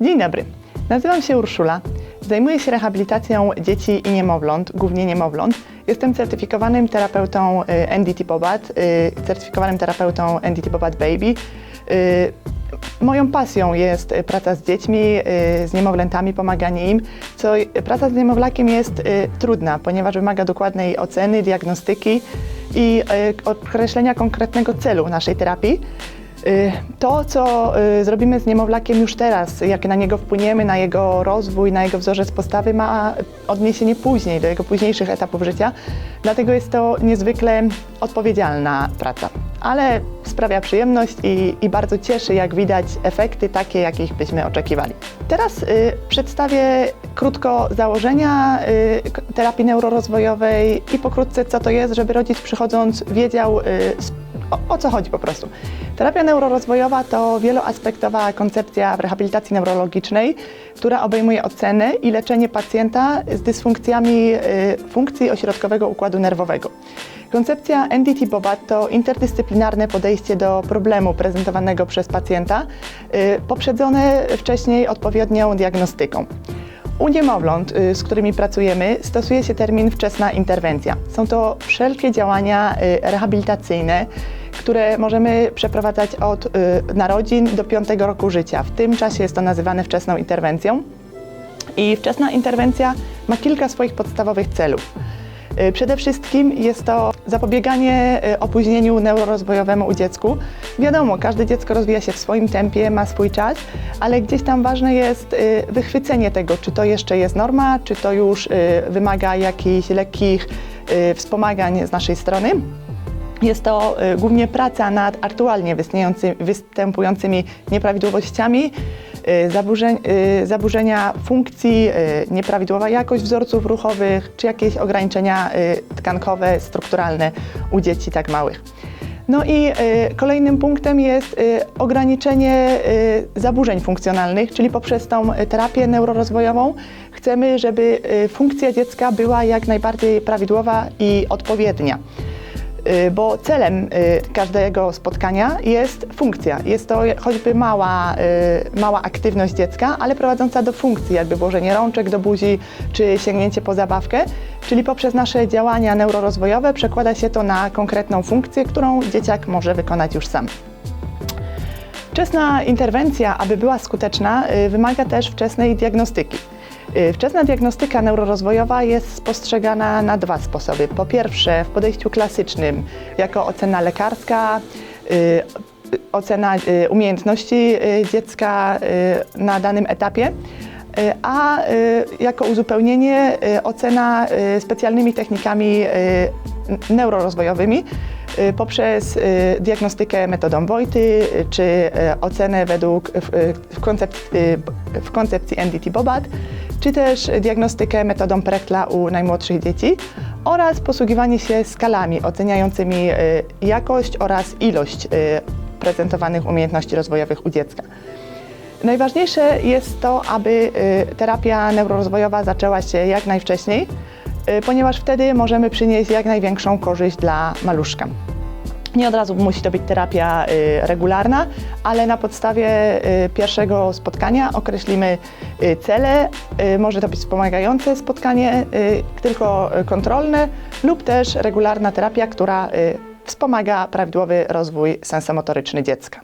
Dzień dobry, nazywam się Urszula. Zajmuję się rehabilitacją dzieci i niemowląt, głównie niemowląt. Jestem certyfikowanym terapeutą y, NDT Bobat, y, certyfikowanym terapeutą NDT Bobat Baby. Y, Moją pasją jest praca z dziećmi, z niemowlętami, pomaganie im. Co praca z niemowlakiem jest trudna, ponieważ wymaga dokładnej oceny, diagnostyki i określenia konkretnego celu naszej terapii. Y, To, co y, zrobimy z niemowlakiem już teraz, jak na niego wpłyniemy, na jego rozwój, na jego wzorzec postawy, ma odniesienie później, do jego późniejszych etapów życia. Dlatego jest to niezwykle odpowiedzialna praca, ale sprawia przyjemność i, i bardzo cieszy, jak widać efekty takie, jakich byśmy oczekiwali. Teraz y, przedstawię krótko założenia y, terapii neurorozwojowej i pokrótce, co to jest, żeby rodzic przychodząc wiedział, y, o, o co chodzi po prostu. Terapia neurorozwojowa to wieloaspektowa koncepcja w rehabilitacji neurologicznej, która obejmuje ocenę i leczenie pacjenta z dysfunkcjami y, funkcji ośrodkowego układu nerwowego. Koncepcja NDT Bobat to interdyscyplinarne podejście do problemu prezentowanego przez pacjenta, y, poprzedzone wcześniej odpowiednią diagnostyką. U niemowląt, y, z którymi pracujemy, stosuje się termin wczesna interwencja. Są to wszelkie działania rehabilitacyjne, które możemy przeprowadzać od y, narodzin do 5 roku życia. W tym czasie jest to nazywane wczesną interwencją. I wczesna interwencja ma kilka swoich podstawowych celów. Y, Przede wszystkim jest to zapobieganie y, opóźnieniu neurorozwojowemu u dziecku. Wiadomo, każde dziecko rozwija się w swoim tempie, ma swój czas, ale gdzieś tam ważne jest wychwycenie tego, czy to jeszcze jest norma, czy to już wymaga jakichś lekkich wspomagań z naszej strony. Jest to y, głównie praca nad aktualnie występujący- występującymi nieprawidłowościami, y, y, zaburzenia funkcji, nieprawidłowa jakość wzorców ruchowych czy jakieś ograniczenia tkankowe, strukturalne u dzieci tak małych. No i kolejnym punktem jest ograniczenie zaburzeń funkcjonalnych, czyli poprzez tą terapię neurorozwojową chcemy, żeby funkcja dziecka była jak najbardziej prawidłowa i odpowiednia. Y, bo celem y, każdego spotkania jest funkcja. Jest to choćby mała, y, mała aktywność dziecka, ale prowadząca do funkcji, jakby włożenie rączek do buzi czy sięgnięcie po zabawkę, czyli poprzez nasze działania neurorozwojowe przekłada się to na konkretną funkcję, którą dzieciak może wykonać już sam. Wczesna interwencja, aby była skuteczna, wymaga też wczesnej diagnostyki. Y, Wczesna diagnostyka neurorozwojowa jest spostrzegana na dwa sposoby. Po pierwsze, w podejściu klasycznym, jako ocena lekarska, y, ocena y, umiejętności dziecka na danym etapie. A jako uzupełnienie ocena specjalnymi technikami neurorozwojowymi poprzez diagnostykę metodą Wojty czy ocenę według w, y, w, koncepcji NDT Bobat, czy też diagnostykę metodą Prechtla u najmłodszych dzieci oraz posługiwanie się skalami oceniającymi y, jakość oraz ilość y, prezentowanych umiejętności rozwojowych u dziecka. Najważniejsze jest to, aby y, terapia neurorozwojowa zaczęła się jak najwcześniej, ponieważ wtedy możemy przynieść jak największą korzyść dla maluszka. Nie od razu musi to być terapia y, regularna, ale na podstawie y, pierwszego spotkania określimy y, cele. Może to być wspomagające spotkanie, tylko kontrolne, lub też regularna terapia, która wspomaga prawidłowy rozwój sensomotoryczny dziecka.